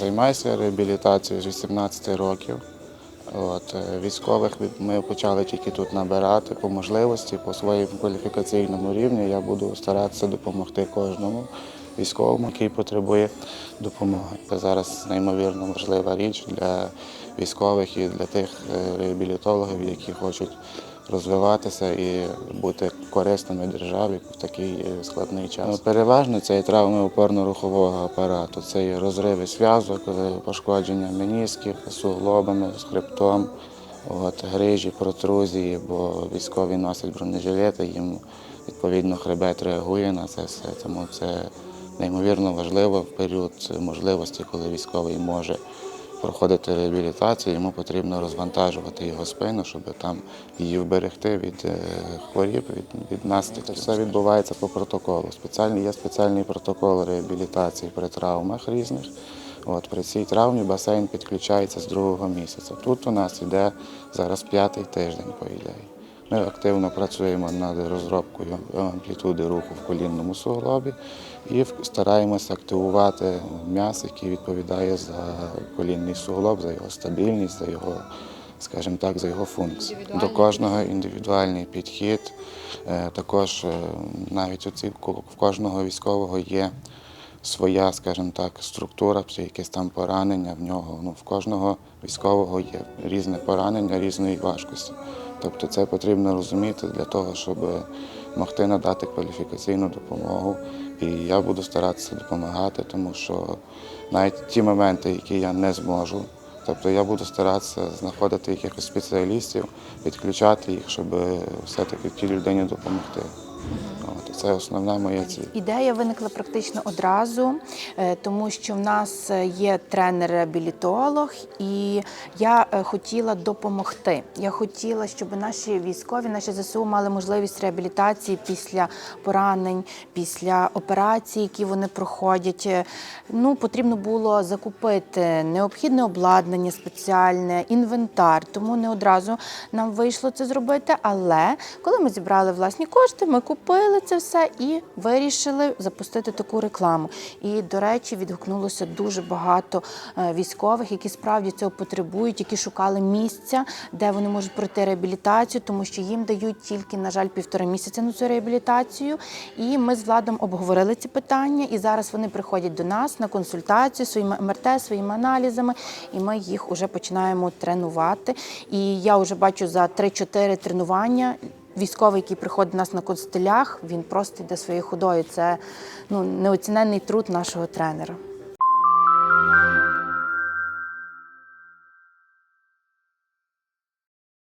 займаюся реабілітацією з 18 років. От, е, військових ми почали тільки тут набирати по можливості, по своєму кваліфікаційному рівні. Я буду старатися допомогти кожному військовому, який потребує допомоги. Це зараз неймовірно важлива річ для військових і для тих е, реабілітологів, які хочуть розвиватися і бути корисними державі в такий е, складний час. Ну, Переважно це є травми опорно-рухового апарату, це є розриви зв'язок, е, пошкодження менісків, суглобами, з хребтом, от, грижі, протрузії, бо військові носять бронежилети, їм відповідно хребет реагує на це все. Тому це неймовірно важливо в період можливості, коли військовий може проходити реабілітацію, йому потрібно розвантажувати його спину, щоб там її вберегти від е, хворіб, від, від наслідків. Все відбувається по протоколу. Спеціальний, є спеціальний протокол реабілітації при травмах різних. От, при цій травмі басейн підключається з другого місяця. Тут у нас йде зараз п'ятий тиждень, по ідеї. Ми активно працюємо над розробкою амплітуди руху в колінному суглобі і стараємося активувати м'яз, який відповідає за колінний суглоб, за його стабільність, за його, скажімо так, за його функцію. До кожного індивідуальний підхід. Е, Також е, навіть в кожного військового є своя, скажімо так, структура, чи якесь там поранення в нього. Ну, в кожного військового є різне поранення різної важкості. Тобто це потрібно розуміти для того, щоб могти надати кваліфікаційну допомогу. І я буду старатися допомагати, тому що навіть ті моменти, які я не зможу, тобто я буду старатися знаходити якихось спеціалістів, підключати їх, щоб все-таки тій людині допомогти. Це основна моя ціль. Ідея виникла практично одразу, е, тому що в нас є тренер-реабілітолог, і я е, хотіла допомогти. Я хотіла, щоб наші військові, наші ЗСУ мали можливість реабілітації після поранень, після операцій, які вони проходять. Е, Ну, потрібно було закупити необхідне обладнання спеціальне, інвентар. Тому не одразу нам вийшло це зробити. Але коли ми зібрали власні кошти, ми купили це все і вирішили запустити таку рекламу. І, до речі, відгукнулося дуже багато е, військових, які справді цього потребують, які шукали місця, де вони можуть пройти реабілітацію, тому що їм дають тільки, на жаль, півтора місяця на цю реабілітацію. І ми з владом обговорили ці питання. І зараз вони приходять до нас на консультацію своїми МРТ, своїми аналізами, і ми їх вже починаємо тренувати. І я вже бачу за 3-4 тренування. Військовий, який приходить до нас на констилях, він просто йде своєю ходою. Це ну, неоціненний труд нашого тренера.